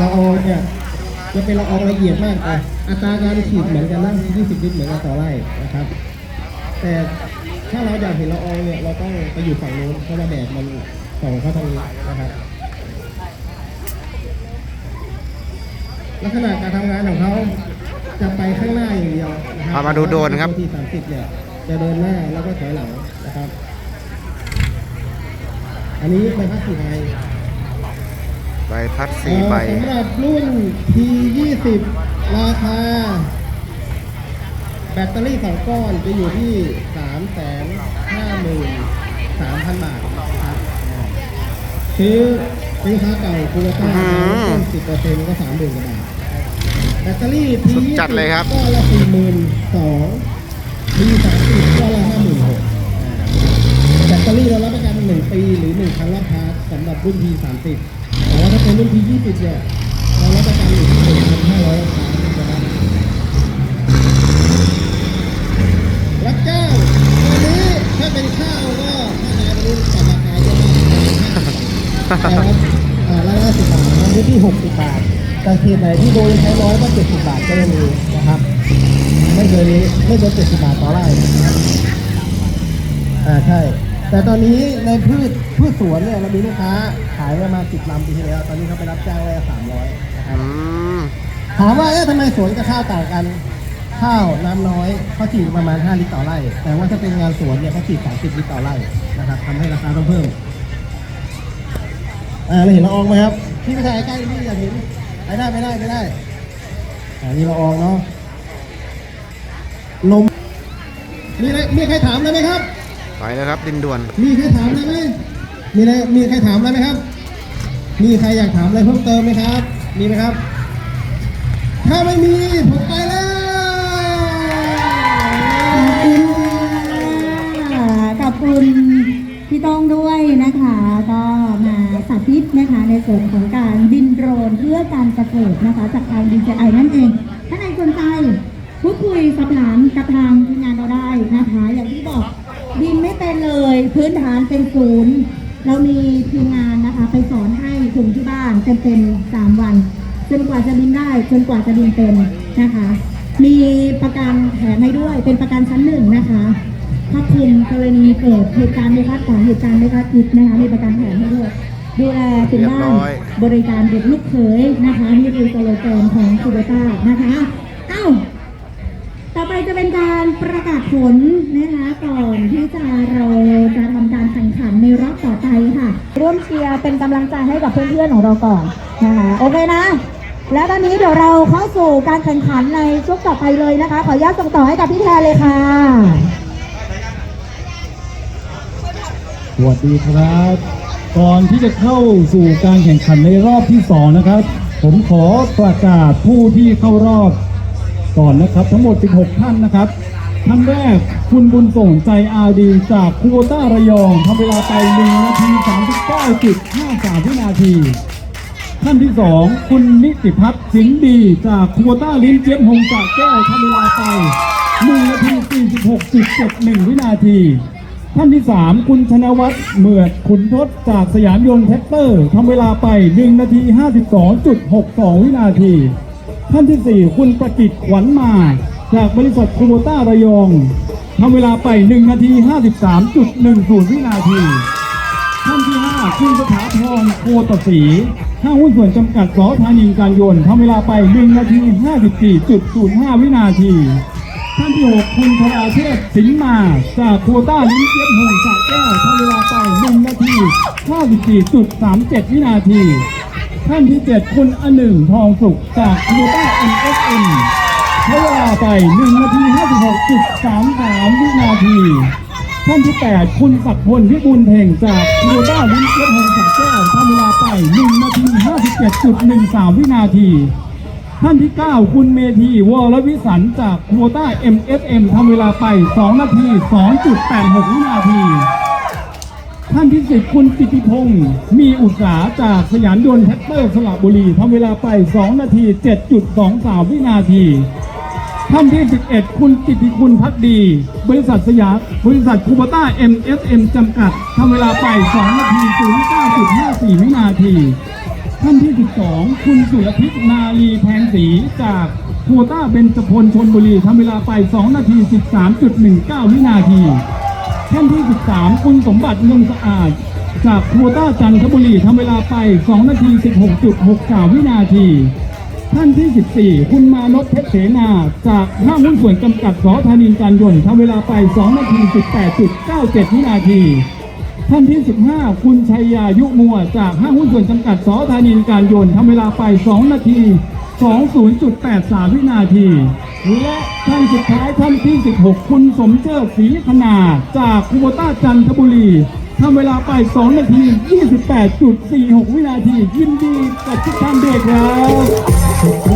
ละอองเนี่ยจะเป็นละอองละเอียดมากแต่อัตราการฉีดเหมือนกันนะ20 ลิตรเหมือนกันต่อไร่นะครับ แต่ถ้าเราอยากเห็นละอองเนี่ยเราต้องไปอยู่ฝั่งนู้นเพราะว่าแดดมันส่องเข้าทางนี้นะครับ ลักษณะการทำงานของเขาจะไปข้างหน้าอย่างเดียวนะครัพามาดูโดรนครับ ที่30เนี่ยจะเดินหน้าแล้วก็ถอยหลังนะครับ อันนี้ใบพัดสีไทย ใบพัดสี่ใบเอ่อสำหรับรุ่น T20 ราคา แบตเตอรี่สองก้อนจะอยู่ที่3 5 3 0 0 0บาทนะครับซื้อเป็นค้าเก่าคูเวต้าอื้อหือสิบเปอร์เซ็นต์ก็สามหมื่นกว่าบาทแบตเตอรี่สุด T20 จัดเลยครับก้อนละสี่หมื่นสอง T30 ก้อนละห้าหมื่นหกแบตเตอรี่เรารับประกันหนึ่งปีหรือหนึ่งครั้งรอบชาร์จสำหรับรุ่น T30 แต่ว่าถ้าเป็นรุ่น T20 เนี่ยเรารับประกันอยู่ที่หนึ่งพันห้าร้อยรอบชาร์จนะครับรับจ้างวันนี้ถ้าเป็นข้าวก็ถ้านาเป็นรุ่นแต่ราคาเยอะมากแต่ว่าอ่ารายละสิบบาทนะที่หกสิบบาทแต่เขตไหนที่โดนใช้น้อยก็เจ็ดสิบาทก็ยังมีนะครับ ไม่เกินนี้ไม่เกินเจ็ดสิบบาทต่อไร่อ่าใช่ แต่ตอนนี้ในพืชพืชสวนเนี่ยเรามีลูกค้าขายประมาณสิบลำปีที่แล้ว ตอนนี้เขาไปรับจ้างได้สามร้อยนะครับอืมถามว่าเอ๊ะทำไมสวนกับข้าวต่างกัน ข้าวน้ำน้อยเขาฉีดประมาณ 5 ลิตรต่อไร่ แต่ว่าถ้าเป็นงานสวนเนี่ยเขาฉีด30 ลิตรต่อไร่นะครับทำให้ราคาต้องเพิ่มอ่าเราเห็นละอองไหมครับพี่ไปถ่ายใกล้ๆพี่อยากเห็นไปได้ไม่ได้ไม่ได้อ่านี่ละอองเนาะลมมีอะไรมีใครถามอะไรไหมครับ ไปแล้วครับดินด่วน มีใครถามอะไรไหมมีอะไรมีใครถามอะไรไหมครับ มีใครอยากถามอะไรเพิ่มเติมไหมครับ มีไหมครับ ถ้าไม่มีผมไปแล้วขอบคุณพี่ต้องด้วยนะคะ ก็มาสาธิตนะคะในส่วนของการบินโดรนเพื่อการเกษตรนะคะ จากทาง DJI นั่นเอง ถ้าใครสนใจพูดคุยสอบถามกับทางทีมงานเราได้นะคะ อย่างที่บอกบินไม่เป็นเลย พื้นฐานเป็นศูนย์เรามีทีมงานนะคะไปสอนให้ถึงที่บ้านเต็มๆสามวัน จนกว่าจะบินได้จนกว่าจะบินเป็นนะคะ มีประกันแถมให้ด้วยเป็นประกันชั้นหนึ่งนะคะถ้าคุณกรณีเกิดเหตุการณ์ไม่คาดฝันเหตุการณ์ไม่คาดคิดนะคะมีประกันแถมให้ด้วยดูแลถึงบ้านเรียบร้อยบริการเด็กลูกเขยนะคะนี่คือสโลแกนของคูเบต้านะคะเอ้าต่อไปจะ เป็นการประกาศผลนะคะก่อนที่จะเราจะทำการแข่งขันในรอบต่อไปค่ะ ร่วมเชียร์เป็นกำลังใจให้กับเพื่อนๆของเราก่อนนะคะโอเคนะ แล้วตอนนี้เดี๋ยวเราเข้าสู่การแข่งขันในช่วงต่อไปเลยนะคะ ขออนุญาตส่งต่อให้กับพี่แทนเลยค่ะสวัสดีครับ ก่อนที่จะเข้าสู่การแข่งขันในรอบที่สองนะครับ ผมขอประกาศผู้ที่เข้ารอบ ก่อนนะครับ ทั้งหมด 16 ท่านนะครับท่านแรกคุณบุญส่งใจอาดีจากคูโบต้าระยองทำเวลาไป1นาที39.53วินาที ท่านที่สองคุณนิติพัฒน์สิงห์ดีจากคูโบต้าลิ้นเจี๊ยบหงจากแก้วทำเวลาไป1นาที46.71วินาทีท่านที่ 3 คุณธนวัฒน์เหมือดขุนทศจากสยามยนต์แท็กเตอร์ทำเวลาไป 1 นาที 52.62 วินาที ท่านที่ 4 คุณประกิตขวัญมา จากบริษัทคูโบต้าระยองทำเวลาไป 1 นาที 53.10 วินาที ท่านที่ 5 คุณสถาพรโคตศรีห้างหุ้นส่วนจำกัดสอธานีการยนต์ทำเวลาไป 1 นาที 54.05 วินาที ท่านที่ 6 คุณธราเทพสิงห์มา จากโคต้าลิ้นเจี๊ยบหงจากแก้วทำเวลาไป 1 นาที 54.37 วินาที ท่านที่ 7 คุณอหนึ่งทองสุขจากโควต้า NSN ใช้เวลาไป 1 นาที 56.33 วินาที ท่านที่ 8 คุณศักดิ์พลพิบูลเพ่งจากโควต้าลิ้นเจี๊ยบหงจากแก้วทำเวลาไป 1 นาที 57.13 วินาทีท่านที่ 9 คุณเมธีวรวิสันจากโควต้า MSM ทำเวลาไป 2 นาที 2.86 วินาที ท่านที่10คุณกิติพงศ์มีอุตสาจากสยามยนต์แท็กเตอร์สระบุรีทำเวลาไป 2 นาที 7.23 วินาที ท่านที่ 11 คุณกิติคุณพักดี บริษัทสยามบริษัทคูบต้า MSM จำกัดทำเวลาไป 2 นาที 09.54 วินาที ท่านที่ 12 คุณสุรพิษนาลีแพงศรีจากโควต้าเบญจพลชนบุรีทำเวลาไป 2 นาที 13.19 วินาที ท่านที่ 13 คุณสมบัติเมืองสะอาด จากโควต้าจันทบุรีทำเวลาไป 2 นาที 16.69วินาที ท่านที่ 14 คุณมานพเพชรเสนาจากห้างหุ้นส่วนจำกัดสอธานินการยนต์ทำเวลาไป 2 นาที 18.97 วินาที ท่านที่ 15 คุณชัยยายุมัว จากห้างหุ้นส่วนจำกัดสอธานินการยนต์ทำเวลาไป 2 นาที 20.83 วินาที และท่านสุดท้ายท่านที่ 16 คุณสมเจิดศรีขนาจากคูโบต้าจันทบุรีทำเวลาไป 2 นาที 28.46 วินาที ยินดีกับทุกท่านด้วยครับ